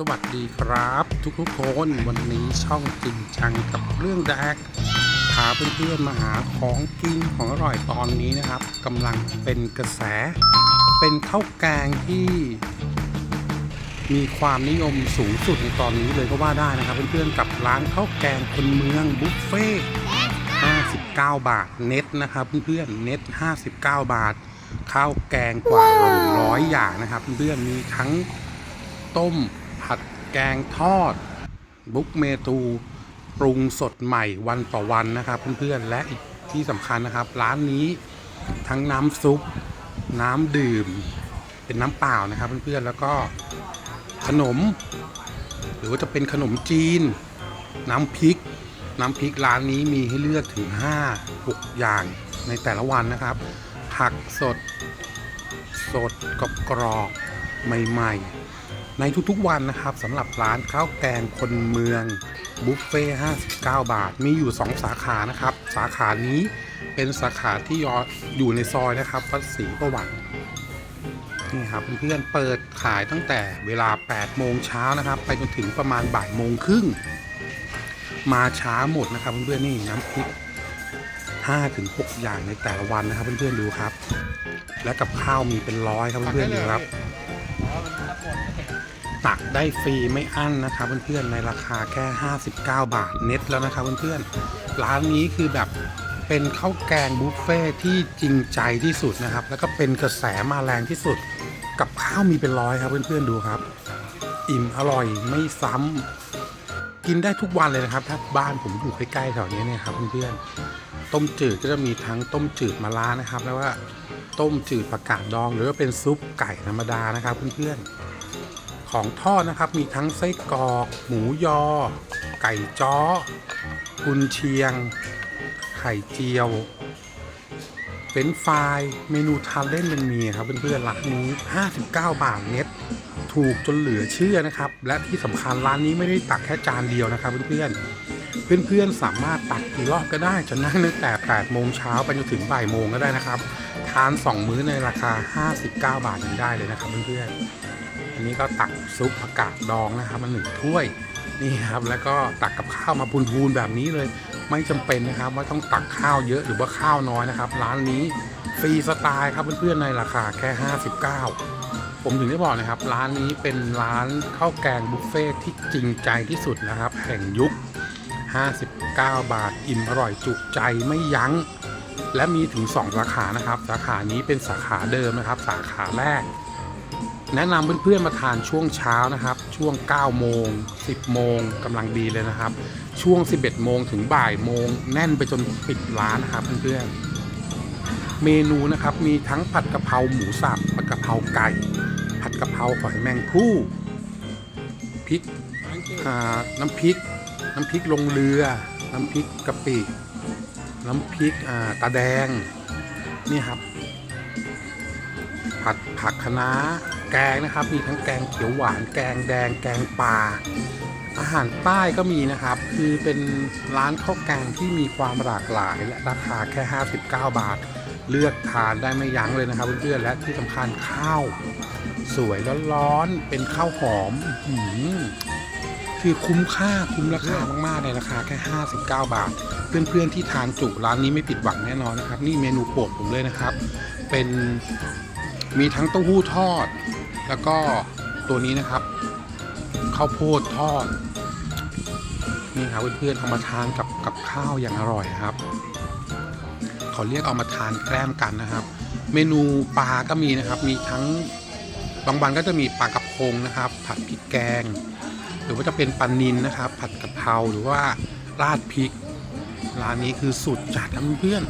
สวัสดีครับ ทุกๆคนวันนี้ช่องจริงจังกับเรื่องแดกพาเพื่อนๆมาหาของกินของอร่อยตอนนี้นะครับกำลังเป็นกระแส เป็นข้าวแกงที่ มีความนิยมสูงสุดในตอนนี้เลยก็ว่าได้นะครับ เพื่อนๆกับร้านข้าวแกงคนเมืองบุฟเฟ่59 บาทเน็ตนะครับเพื่อนๆเน็ต 59 บาท ข้าวแกงกว่าร้อยอย่างนะครับ เพื่อนๆมีทั้งต้ม แกงทอด บุกเมตูปรุงสดใหม่วันต่อวันนะครับเพื่อนๆและอีกที่สำคัญนะครับ ร้านนี้ทั้งน้ำซุป น้ำดื่ม เป็นน้ำเปล่านะครับเพื่อนๆแล้วก็ขนม หรือว่าจะเป็นขนมจีน น้ำพริก น้ำพริกร้านนี้มีให้เลือกถึง 5 6 อย่างในแต่ละวันนะครับ ผักสด สดกรอบๆใหม่ ๆ ในทุกๆวันนะครับสำหรับร้านข้าวแกงคนเมืองบุฟเฟ่59 บาท มีอยู่ 2 สาขานะครับ สาขานี้เป็นสาขาที่อยู่ในซอยนะครับวัดศรีประวัตินี่ครับเพื่อนเปิดขายตั้งแต่เวลา 8 โมงเช้านะครับ ไปจนถึงประมาณบ่ายโมงครึ่ง มาช้าหมดนะครับเพื่อนๆนี่น้ำพริก5-6อย่างในแต่ละวันนะครับเพื่อนๆดูครับ และกับข้าวมีเป็นร้อยครับเพื่อนๆดูครับ ตักได้ฟรีไม่อั้นนะครับเพื่อนๆในราคาแค่ 59 บาทเน็ตแล้วนะครับเพื่อนๆร้านนี้คือแบบเป็นข้าวแกงบุฟเฟ่ที่จริงใจที่สุดนะครับ แล้วก็เป็นกระแสมาแรงที่สุด กับข้าวมีเป็นร้อยครับเพื่อนๆดูครับ อิ่มอร่อยไม่ซ้ำกินได้ทุกวันเลยนะครับ ถ้าบ้านผมอยู่ใกล้ๆแถวนี้เนี่ยครับเพื่อนๆต้มจืดก็จะมีทั้งต้มจืดมะระนะครับ แล้วว่าต้มจืดผักกาดดอง หรือว่าเป็นซุปไก่ธรรมดานะครับเพื่อนๆ ของทอดนะครับมีทั้งไส้กรอก หมูยอ ไก่จ้อกุนเชียง ไข่เจียวเฟรนฟรายเมนูทานเล่นยังมีครับเพื่อนๆร้านนี้ 59 บาทเน็ตถูกจนเหลือเชื่อนะครับ และที่สำคัญร้านนี้ไม่ได้ตักแค่จานเดียวนะครับเพื่อนๆ เพื่อนๆสามารถตักกี่รอบก็ได้จะนั่งตั้งแต่ 8 โมงเช้าไปจนถึงบ่ายโมงก็ได้นะครับ ทาน 2 มื้อในราคา 59 บาทยังได้เลยนะครับเพื่อนๆ อันนี้ก็ตักซุปผักกาดดองนะครับมาหนึ่งถ้วยนี่ครับแล้วก็ตักกับข้าวมาพูนๆแบบนี้เลย ไม่จำเป็นนะครับ ว่าต้องตักข้าวเยอะหรือว่าข้าวน้อยนะครับ ร้านนี้ฟรีสไตล์ครับเพื่อนๆในราคาแค่ 59 ผมถึงได้บอกนะครับ ร้านนี้เป็นร้านข้าวแกงบุฟเฟ่ที่จริงใจที่สุดนะครับ แห่งยุค 59 บาทอิ่มอร่อยจุใจไม่ยัง้ง และมีถึง 2 สาขานะครับ สาขานี้เป็นสาขาเดิมนะครับ สาขาแรก แนะนำเพื่อนๆมาทานช่วงเช้านะครับ ช่วง 9 โมง 10 โมงกำลังดีเลยนะครับ ช่วง 11 โมงถึงบ่ายโมง แน่นไปจนปิดร้านนะครับเพื่อนๆเมนูนะครับมีทั้งผัดกะเพราหมูสับผัดกะเพราไก่ ผัดกะเพราหอยแมงผู้พริกน้ำพริก น้ำพริกลงเรือ น้ำพริกกะปิ น้ำพริกตาแดง นี่ครับ ผัดผักคะน้า แกงนะครับ มีทั้งแกงเขียวหวาน แกงแดง แกงป่า อาหารใต้ก็มีนะครับ คือเป็นร้านข้าวแกงที่มีความหลากหลาย และราคาแค่ 59 บาท เลือกทานได้ไม่ยั้งเลยนะครับเพื่อนๆและที่สำคัญข้าวสวยร้อนๆเป็นข้าวหอมหือคือคุ้มค่าคุ้มราคามากๆในราคาแค่ 59 บาท เพื่อนๆที่ทานจุร้านนี้ไม่ผิดหวังแน่นอนนะครับ นี่เมนูโปรดผมเลยนะครับ เป็น มีทั้งเต้าหู้ทอด แล้วก็ตัวนี้นะครับข้าวโพดทอด นี่ครับเพื่อนๆเอามาทานกับกับข้าวอย่างอร่อยครับเขาเรียกเอามาทานแกล้มกันนะครับ เมนูปลาก็มีนะครับ มีทั้งบางวันก็จะมีปลากระพงนะครับ ผัดพริกแกง หรือว่าจะเป็นปลานินนะครับ ผัดกะเพราหรือว่าราดพริกร้านนี้คือสุดจัดนะเพื่อน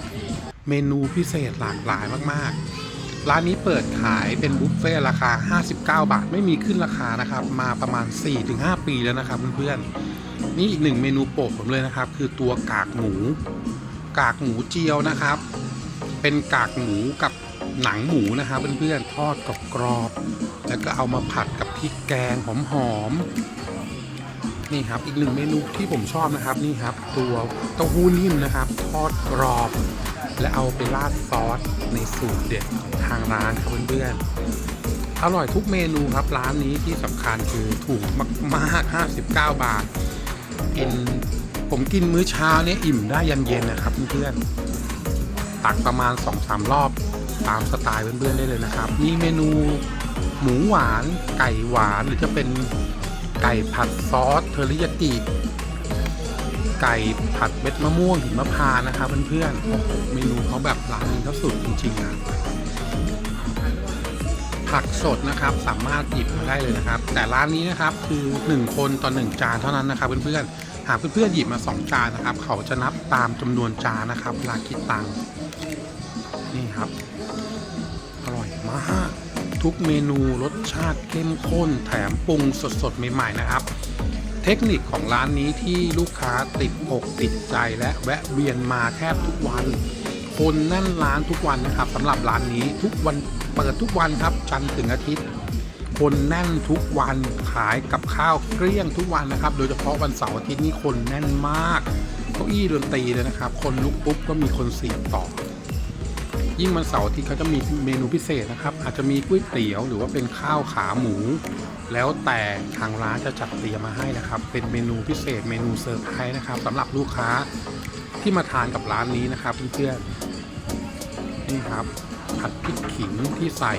เมนูพิเศษหลากหลายมากๆ ร้านนี้เปิดขายเป็นบุฟเฟ่ต์ราคา 59 บาท ไม่มีขึ้นราคานะครับ มาประมาณ 4-5 ปีแล้วนะครับเพื่อนๆ นี่อีกหนึ่งเมนูโปรดผมเลยนะครับ คือตัวกากหมู กากหมูเจียวนะครับ เป็นกากหมูกับหนังหมูนะครับเพื่อนๆ ทอดกรอบๆแล้วก็เอามาผัดกับพริกแกงหอมๆ นี่ครับอีกหนึ่งเมนูที่ผมชอบนะครับนี่ครับ ตัวเต้าหู้นิ่มนะครับ ทอดกรอบ และเอาไปราดซอสในสูตรเด็ดของทางร้านครับเพื่อนๆ อร่อยทุกเมนูครับร้านนี้ที่สำคัญคือถูกมากๆ59 บาทกินผมกินมื้อเช้าเนี่ยอิ่มได้ยันเย็นนะครับเพื่อนๆ ตักประมาณ 2-3 รอบตามสไตล์เพื่อนๆได้เลยนะครับ มีเมนูหมูหวาน ไก่หวานหรือจะเป็นไก่ผัดซอสเทอริยากิ ไก่ผัดเม็ดมะม่วงหิมพานต์นะครับเพื่อนๆโอ้โหเมนูเขาแบบร้านนี้เขาสุดจริงๆนะผักสดนะครับสามารถหยิบมาได้เลยนะครับ แต่ร้านนี้นะครับคือ 1 คนต่อ1จานเท่านั้นนะครับเพื่อนๆหากเพื่อนๆหยิบมา 2 จานนะครับ เขาจะนับตามจำนวนจานนะครับเวลาคิดตังค์นี่ครับ อร่อยมาก ทุกเมนูรสชาติเข้มข้นแถมปรุงสดๆใหม่ๆนะครับ เทคนิคของร้านนี้ที่ลูกค้าติดอกติดใจและแวะเวียนมาแทบทุกวัน คนแน่นร้านทุกวันนะครับสำหรับร้านนี้ทุกวันเปิดทุกวันครับจันทร์ถึงอาทิตย์ คนแน่นทุกวันขายกับข้าวเกลี้ยงทุกวันนะครับ โดยเฉพาะวันเสาร์อาทิตย์นี้คนแน่นมากเก้าอี้ดนตรีเลยนะครับ คนลุกปุ๊บก็มีคนเสียบต่อยิ่งวันเสาร์อาทิตย์เขาจะมีเมนูพิเศษนะครับ อาจจะมีก๋วยเตี๋ยวหรือว่าเป็นข้าวขาหมู แล้วแต่ทางร้านจะจัดเตรียมมาให้นะครับ เป็นเมนูพิเศษเมนูเซอร์ไพรส์นะครับสำหรับลูกค้าที่มาทานกับร้านนี้นะครับเพื่อนๆนี่ครับผัดพริกขิงที่ใส่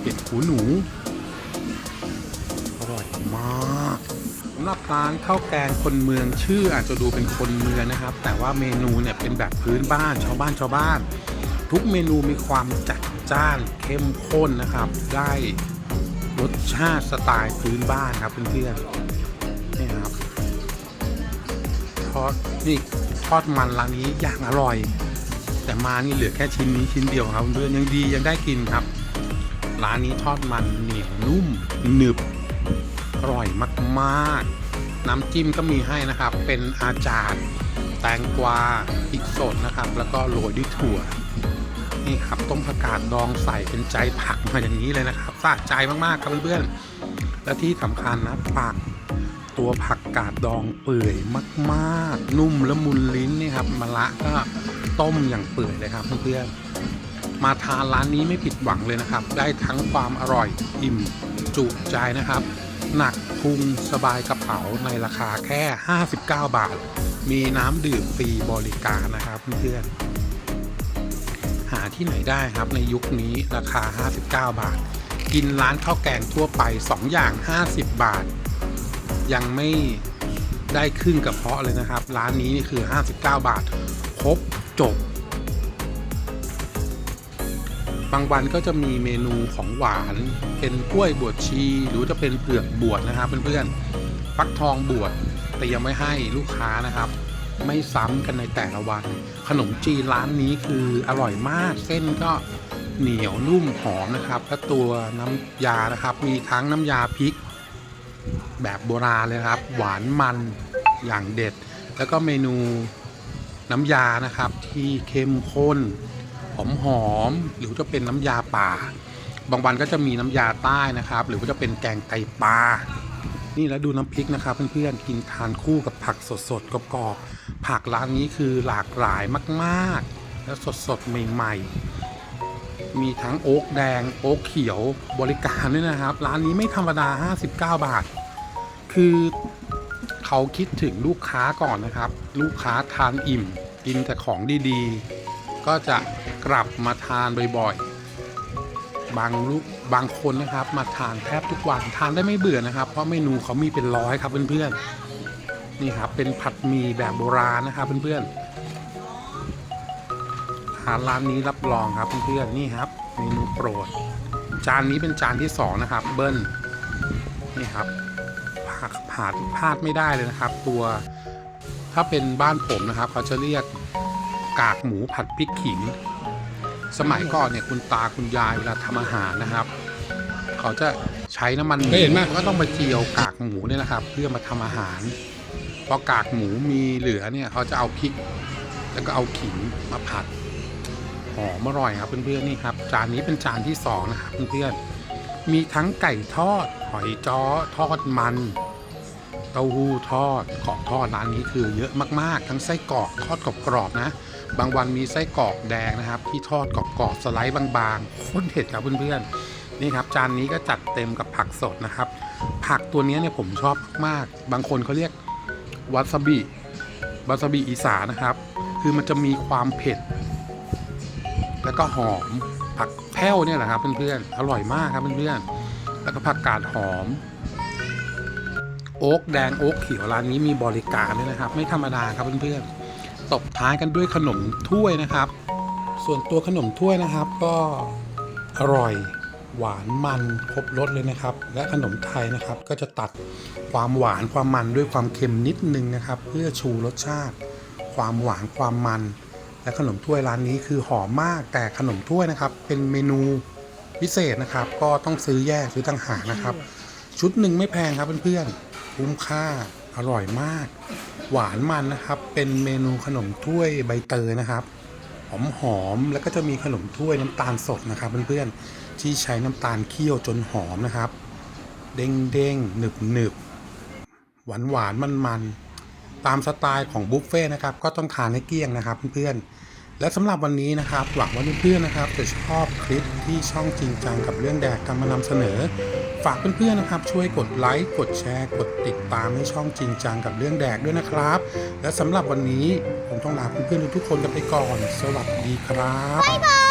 เห็ดหูหนูอร่อยมากสำหรับร้านข้าวแกงคนเมืองชื่ออาจจะดูเป็นคนเมืองนะครับ แต่ว่าเมนูเนี่ยเป็นแบบพื้นบ้านชาวบ้านชาวบ้าน ทุกเมนูมีความจัดจ้านเข้มข้นนะครับ ได้ รสชาติสไตล์พื้นบ้านครับเพื่อนๆนี่ครับทอดนี่ทอดมันร้านนี้อย่างอร่อย แต่มานี่เหลือแค่ชิ้นนี้ชิ้นเดียวครับเพื่อนยังดียังได้กินครับ ร้านนี้ทอดมันเหนียวนุ่มหนึบอร่อยมากๆ น้ำจิ้มก็มีให้นะครับ เป็นอาจารย์ แตงกวาพริกสดนะครับ แล้วก็โรยด้วยถั่ว นี่ครับต้มผักกาดดองใส่เป็นใจผักมาอย่างนี้เลยนะครับสะใจมากๆครับเพื่อนๆและที่สำคัญนะผักตัวผักกาดดองเปื่อยมาก ๆ นุ่มละมุนลิ้นนี่ครับมะระก็ต้มอย่างเปื่อยเลยครับเพื่อนๆมาทานร้านนี้ไม่ผิดหวังเลยนะครับ ได้ทั้งความอร่อยอิ่มจุใจนะครับหนักพุงสบายกระเป๋าในราคาแค่ 59 บาท มีน้ำดื่มฟรีบริการนะครับเพื่อนๆ หาที่ไหนได้ครับในยุคนี้ราคา 59 บาท กินร้านข้าวแกงทั่วไป 2 อย่าง 50 บาท ยังไม่ได้ครึ่งกระเพาะเลยนะครับ ร้านนี้นี่คือ 59 บาท ครบจบบางวันก็จะมีเมนูของหวานเป็นกล้วยบวชชีหรือจะเป็นเผือกบวชนะครับเพื่อนๆฟักทองบวชเตรียมไว้ให้ลูกค้านะครับ ไม่ซ้ำกันในแต่ละวัน ขนมจีนร้านนี้คืออร่อยมาก เส้นก็เหนียวนุ่มหอมนะครับและตัวน้ำยานะครับ มีทั้งน้ำยาพริก แบบโบราณเลยครับ หวานมันอย่างเด็ด แล้วก็เมนูน้ำยานะครับที่เข้มข้นหอมหอมๆหรือจะเป็นน้ำยาป่า บางวันก็จะมีน้ำยาใต้นะครับ หรือว่าจะเป็นแกงไตปลานี่แล้วดูน้ำพริกนะครับเพื่อนๆกินทานคู่กับผักสดๆกรอบๆ ผักร้านนี้คือหลากหลายมาก ๆ และสด ๆ ใหม่ ๆ มีทั้งโอ๊กแดง โอ๊กเขียวบริการด้วยนะครับ ร้านนี้ไม่ธรรมดา 59 บาท คือเขาคิดถึงลูกค้าก่อนนะครับ ลูกค้าทานอิ่ม กินแต่ของดีๆ ก็จะกลับมาทานบ่อย ๆ บางลูกบางคนนะครับ มาทานแทบทุกวันทานได้ไม่เบื่อนะครับ เพราะเมนูเขามีเป็นร้อยครับเพื่อนๆ นี่ครับ เป็นผัดหมี่แบบโบราณนะครับเพื่อนๆทานร้านนี้รับรองครับเพื่อนๆนี่ครับเมนูโปรด จานนี้เป็นจานที่สองนะครับ เบิ้ลนี่ครับผักผาดพลาดไม่ได้เลยนะครับ ตัวถ้าเป็นบ้านผมนะครับ เขาจะเรียกกากหมูผัดพริกขิง สมัยก่อนเนี่ยคุณตาคุณยายเวลาทำอาหารนะครับ เขาจะใช้น้ำมันหมูเคยเห็นไหมก็ต้องมาเจียวกากหมูเนี่ยนะครับ เพื่อมาทำอาหาร พอกากหมูมีเหลือเนี่ยเขาจะเอาพริก แล้วก็เอาขิงมาผัดหอมอร่อยครับเพื่อนๆนี่ครับ จานนี้เป็นจานที่สองนะครับเพื่อนๆมีทั้งไก่ทอดหอยจ้อทอดมันเต้าหู้ทอดของทอดร้านนี้คือเยอะมากๆ ทั้งไส้กรอกทอดกรอบๆนะ บางวันมีไส้กรอกแดงนะครับ ที่ทอดกรอบๆสไลด์บางๆโคตรเผ็ดครับเพื่อนๆนี่ครับจานนี้ก็จัดเต็มกับผักสดนะครับ ผักตัวนี้เนี่ยผมชอบมาก บางคนเขาเรียก วาซาบิวาซาบิอีสานนะครับ คือมันจะมีความเผ็ด แล้วก็หอมผักแพ้วเนี่ยแหละครับเพื่อนๆอร่อยมากครับเพื่อนๆแล้วก็ผักกาดหอม โอ๊กแดงโอ๊กเขียวร้านนี้มีบริการด้วยนะครับ ไม่ธรรมดาครับเพื่อนๆตบท้ายกันด้วยขนมถ้วยนะครับ ส่วนตัวขนมถ้วยนะครับก็อร่อย หวานมันครบรสเลยนะครับ และขนมไทยนะครับก็จะตัดความหวานความมันด้วยความเค็มนิดนึงนะครับ เพื่อชูรสชาติ ความหวานความมัน และขนมถ้วยร้านนี้คือหอมมากแต่ขนมถ้วยนะครับ เป็นเมนูพิเศษนะครับ ก็ต้องซื้อแยกซื้อต่างหากนะครับ ชุดหนึ่งไม่แพงครับเพื่อนๆคุ้มค่าอร่อยมาก หวานมันนะครับ เป็นเมนูขนมถ้วยใบเตยนะครับหอมหอมๆแล้วก็จะมีขนมถ้วยน้ำตาลสดนะครับเพื่อนๆ ที่ใช้น้ำตาลเคี่ยวจนหอมนะครับ เด้งเด้งหนึบหนึบหวานหวานมันมันตามสไตล์ของบุฟเฟ่ต์นะครับ ก็ต้องทานให้เกลี้ยงนะครับเพื่อนๆ และสำหรับวันนี้นะครับ หวังว่าเพื่อนๆนะครับ จะชอบคลิปที่ช่องจริงจังกับเรื่องแดกกันมานำเสนอ ฝากเพื่อนๆนะครับ ช่วยกดไลค์กดแชร์ กดติดตามให้ช่องจริงจังกับเรื่องแดกด้วยนะครับ และสำหรับวันนี้ผมต้องลาเพื่อนๆทุกๆคนกันไปก่อน สวัสดีครับบ๊ายบาย